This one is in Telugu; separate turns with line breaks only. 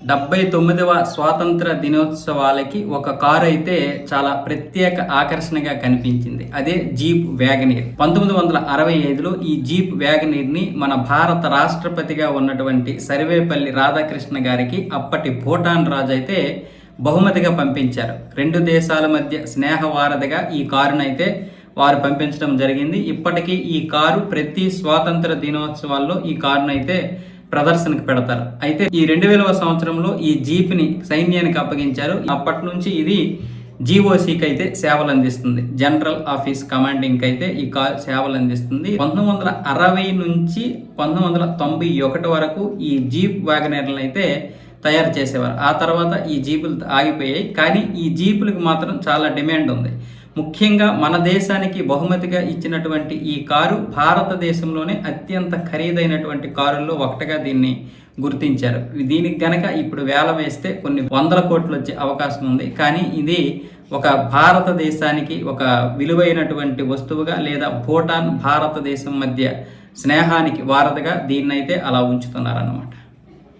డెబ్బై తొమ్మిదవ స్వాతంత్ర దినోత్సవాలకి ఒక కారు అయితే చాలా ప్రత్యేక ఆకర్షణగా కనిపించింది. అదే జీప్ వ్యాగనీర్. పంతొమ్మిది వందల అరవై ఐదులో ఈ జీప్ వ్యాగనీర్ని మన భారత రాష్ట్రపతిగా ఉన్నటువంటి సర్వేపల్లి రాధాకృష్ణ గారికి అప్పటి భూటాన్ రాజు అయితే బహుమతిగా పంపించారు. రెండు దేశాల మధ్య స్నేహవారధిగా ఈ కారునైతే వారు పంపించడం జరిగింది. ఇప్పటికీ ఈ కారు ప్రతి స్వాతంత్ర దినోత్సవాల్లో ఈ కారునైతే ప్రదర్శనకు పెడతారు. అయితే ఈ రెండు వేలవ సంవత్సరంలో ఈ జీప్ని సైన్యానికి అప్పగించారు. అప్పటి నుంచి ఇది జీఓసీకి అయితే సేవలు అందిస్తుంది జనరల్ ఆఫీస్ కమాండింగ్ అయితే ఈ కార్ సేవలు అందిస్తుంది పంతొమ్మిది వందల అరవై నుంచి పంతొమ్మిది వందల తొంభై ఒకటి వరకు ఈ జీప్ వ్యాగనర్లను అయితే తయారు చేసేవారు. ఆ తర్వాత ఈ జీపులు ఆగిపోయాయి. కానీ ఈ జీపులకు మాత్రం చాలా డిమాండ్ ఉంది. ముఖ్యంగా మన దేశానికి బహుమతిగా ఇచ్చినటువంటి ఈ కారు భారతదేశంలోనే అత్యంత ఖరీదైనటువంటి కారుల్లో ఒకటిగా దీన్ని గుర్తించారు. దీనికి గనక ఇప్పుడు వేల వేస్తే కొన్ని వందల కోట్లు వచ్చే అవకాశం ఉంది. కానీ ఇది ఒక భారతదేశానికి ఒక విలువైనటువంటి వస్తువుగా లేదా భూటాన్ భారతదేశం మధ్య స్నేహానికి వారధిగా దీన్నైతే అలా ఉంచుతున్నారన్నమాట.